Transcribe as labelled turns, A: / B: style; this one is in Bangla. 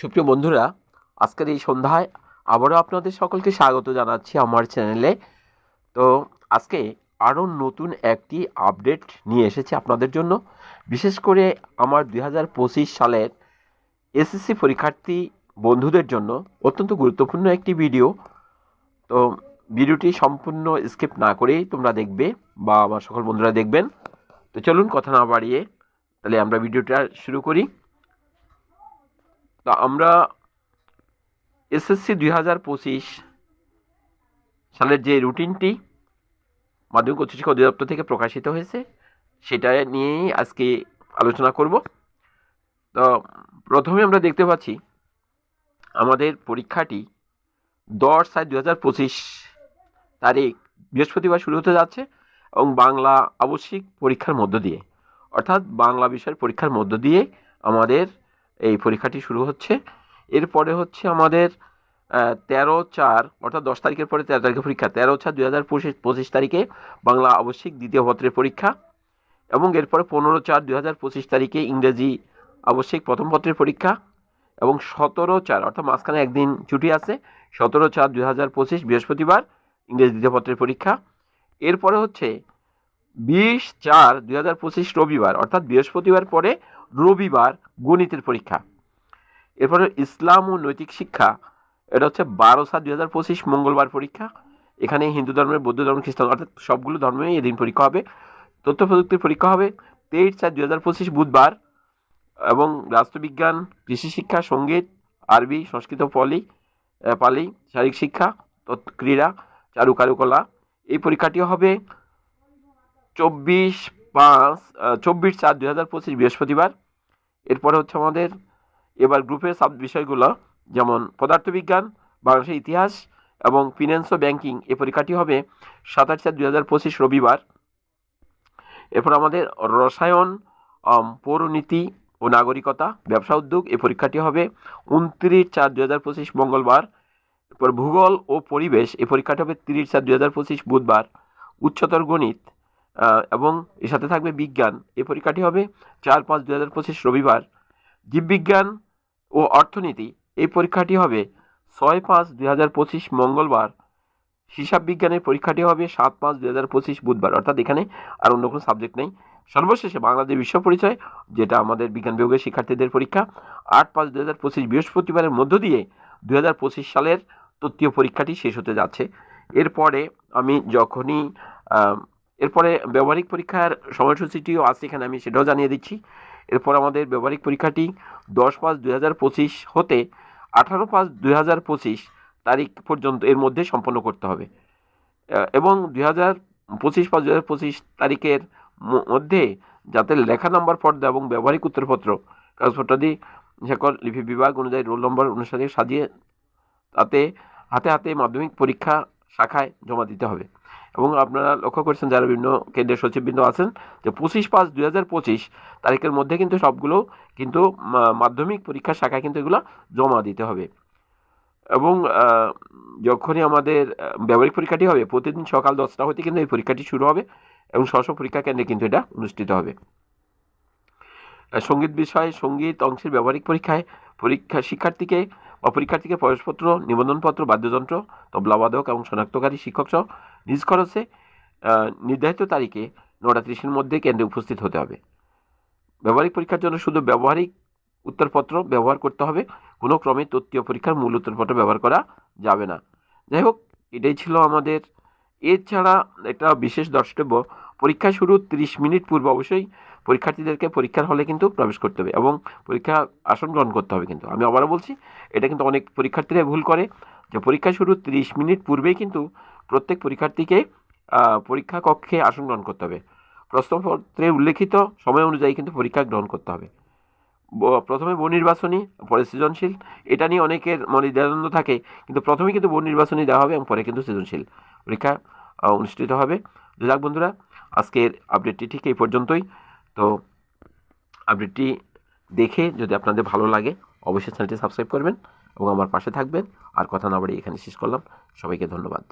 A: সুপ্রিয় বন্ধুরা, আজকের এই সন্ধ্যায় আবারও আপনাদের সকলকে স্বাগত জানাচ্ছি আমার চ্যানেলে। তো আজকে আরও নতুন একটি আপডেট নিয়ে এসেছি আপনাদের জন্য। বিশেষ করে আমার দু হাজার পঁচিশ সালের এসএসসি পরীক্ষার্থী বন্ধুদের জন্য অত্যন্ত গুরুত্বপূর্ণ একটি ভিডিও। তো ভিডিওটি সম্পূর্ণ স্কিপ না করেই তোমরা দেখবে বা আমার সকল বন্ধুরা দেখবেন। তো চলুন কথা না বাড়িয়ে তাহলে আমরা ভিডিওটা শুরু করি। তো আমরা এসএসসি দুই হাজার পঁচিশ সালের যে রুটিনটি মাধ্যমিক উচ্চশিক্ষা অধিদপ্তর থেকে প্রকাশিত হয়েছে, সেটা নিয়েই আজকে আলোচনা করব। তো প্রথমে আমরা দেখতে পাচ্ছি আমাদের পরীক্ষাটি দশ সাত দু হাজার পঁচিশ তারিখ বৃহস্পতিবার শুরু হতে যাচ্ছে এবং বাংলা আবশ্যিক পরীক্ষার মধ্য দিয়ে, অর্থাৎ বাংলা বিষয়ের পরীক্ষার মধ্য দিয়ে আমাদের এই পরীক্ষাটি শুরু হচ্ছে। এরপরে হচ্ছে আমাদের তেরো চার, অর্থাৎ দশ তারিখের পরে তেরো তারিখের পরীক্ষা। তেরো চার দুই হাজার পঁচিশ তারিখে বাংলা আবশ্যিক দ্বিতীয় পত্রের পরীক্ষা এবং এরপরে পনেরো চার দুই হাজার পঁচিশ তারিখে ইংরেজি আবশ্যিক প্রথম পত্রের পরীক্ষা এবং সতেরো চার, অর্থাৎ মাঝখানে একদিন ছুটি আছে, সতেরো চার দুই হাজার পঁচিশ বৃহস্পতিবার ইংরেজি দ্বিতীয় পত্রের পরীক্ষা। এরপরে হচ্ছে বিশ চার দুই হাজার পঁচিশ রবিবার, অর্থাৎ বৃহস্পতিবার পরে রবিবার গণিতের পরীক্ষা। এরপরে ইসলাম ও নৈতিক শিক্ষা, এটা হচ্ছে বারো সাত দুই হাজার পঁচিশ মঙ্গলবার পরীক্ষা। এখানে হিন্দু ধর্মের বৌদ্ধ ধর্ম, খ্রিস্টান অর্থাৎ সবগুলো ধর্মেই এদিন পরীক্ষা হবে। তথ্য প্রযুক্তির পরীক্ষা হবে তেইশ চার দুই হাজার পঁচিশ বুধবার। এবং রাষ্ট্রবিজ্ঞান, কৃষি শিক্ষা, সংগীত, আরবি, সংস্কৃত, পলি পালি, শারীরিক শিক্ষা ক্রীড়া, চারু, কারুকলা, এই পরীক্ষাটি হবে চব্বিশ পাঁচ চব্বিশ চার দুই হাজার পঁচিশ বৃহস্পতিবার। এরপরে হচ্ছে আমাদের এবার গ্রুপের সাব বিষয়গুলো, যেমন পদার্থবিজ্ঞান, বাংলাদেশের ইতিহাস এবং ফিন্যান্স ও ব্যাংকিং এই পরীক্ষাটি হবে সাতাশ চার দুই হাজার পঁচিশ রবিবার। এরপর আমাদের রসায়ন পৌরনীতি ও নাগরিকতা, ব্যবসা উদ্যোগ এ পরীক্ষাটি হবে উনত্রিশ চার দুই হাজার পঁচিশ মঙ্গলবার। এরপর ভূগোল ও পরিবেশ এ পরীক্ষাটি হবে তিরিশ চার দুই হাজার পঁচিশ বুধবার। উচ্চতর গণিত এবং এর সাথে থাকবে বিজ্ঞান। এই পরীক্ষাটি হবে চার পাঁচ দু হাজার পঁচিশ রবিবার। জীববিজ্ঞান ও অর্থনীতি, এই পরীক্ষাটি হবে ছয় পাঁচ দুই হাজার পঁচিশ মঙ্গলবার। হিসাব বিজ্ঞানের পরীক্ষাটি হবে সাত পাঁচ দুই হাজার পঁচিশ বুধবার। অর্থাৎ এখানে আর অন্য কোনো সাবজেক্ট নেই। সর্বশেষে বাংলাদেশ বিশ্ব পরিচয়, যেটা আমাদের বিজ্ঞান বিভাগের শিক্ষার্থীদের পরীক্ষা। আট পাঁচ দু হাজার পঁচিশ বৃহস্পতিবারের মধ্য দিয়ে দু হাজার পঁচিশ সালের তৃতীয় পরীক্ষাটি শেষ হতে যাচ্ছে। এরপরে আমি যখনই এরপরে ব্যবহারিক পরীক্ষার সময়সূচিটিও আছে এখানে আমি সেটাও জানিয়ে দিচ্ছি। এরপর আমাদের ব্যবহারিক পরীক্ষাটি দশ পাঁচ দুই হতে আঠারো পাঁচ দুই তারিখ পর্যন্ত এর মধ্যে সম্পন্ন করতে হবে। এবং দুই হাজার পঁচিশ পাঁচ দু হাজার পঁচিশ তারিখের মধ্যে যাতে লেখা নাম্বার পর্দা এবং ব্যবহারিক উত্তরপত্র কাগজপত্রাদি সকল লিপি বিভাগ অনুযায়ী রোল নম্বর অনুসারে সাজিয়ে তাতে হাতে হাতে মাধ্যমিক পরীক্ষা শাখায় জমা দিতে হবে। এবং আপনারা লক্ষ্য করছেন যারা বিভিন্ন কেন্দ্রের সচিববৃন্দ আছেন যে পঁচিশ পাঁচ দুই হাজার পঁচিশ তারিখের মধ্যে কিন্তু সবগুলো কিন্তু মাধ্যমিক পরীক্ষা শাখায় কিন্তু এগুলো জমা দিতে হবে। এবং যখনই আমাদের ব্যবহারিক পরীক্ষাটি হবে, প্রতিদিন সকাল দশটা হতে কিন্তু এই পরীক্ষাটি শুরু হবে এবং স্ব পরীক্ষা কেন্দ্রে কিন্তু এটা অনুষ্ঠিত হবে। সংগীত বিষয়ে, সংগীত অংশের ব্যবহারিক পরীক্ষায় পরীক্ষা শিক্ষার্থীকে বা পরীক্ষার্থীকে প্রবেশপত্র, নিবন্ধনপত্র, বাদ্যযন্ত্র, তবলাবাদক এবং শনাক্তকারী শিক্ষক সহ নিজ খরচে নির্ধারিত তারিখে নটা ত্রিশের মধ্যে কেন্দ্রে উপস্থিত হতে হবে। ব্যবহারিক পরীক্ষার জন্য শুধু ব্যবহারিক উত্তরপত্র ব্যবহার করতে হবে, কোনো ক্রমে তত্ত্বীয় পরীক্ষার মূল উত্তরপত্র ব্যবহার করা যাবে না। যাই হোক, এটাই ছিল আমাদের। এছাড়া একটা বিশেষ দ্রষ্টব্য পরীক্ষা শুরু তিরিশ মিনিট পূর্বে অবশ্যই পরীক্ষার্থীদেরকে পরীক্ষার হলে কিন্তু প্রবেশ করতে হবে এবং পরীক্ষা আসন গ্রহণ করতে হবে কিন্তু। আমি আবারও বলছি, এটা কিন্তু অনেক পরীক্ষার্থীরা ভুল করে যে পরীক্ষা শুরু তিরিশ মিনিট পূর্বেই কিন্তু প্রত্যেক পরীক্ষার্থীকে পরীক্ষা কক্ষে আসন গ্রহণ করতে হবে। প্রশ্নপত্রে উল্লেখিত সময় অনুযায়ী কিন্তু পরীক্ষা গ্রহণ করতে হবে। প্রথমে বহু নির্বাচনী, পরে সৃজনশীল, এটা নিয়ে অনেকের মনে দ্বিধাদ্বন্দ্ব থাকে, কিন্তু প্রথমে কিন্তু বহু নির্বাচনী দেওয়া হবে এবং পরে কিন্তু সৃজনশীল পরীক্ষা অনুষ্ঠিত হবে। যাক বন্ধুরা আজকের আপডেটটি ঠিক এই পর্যন্তই। তো আপডেটটি দেখে যদি আপনাদের ভালো লাগে, অবশ্যই চ্যানেলটি সাবস্ক্রাইব করবেন এবং আমার পাশে থাকবেন। আর কথা না বাড়িয়ে এখানে শেষ করলাম। সবাইকে ধন্যবাদ।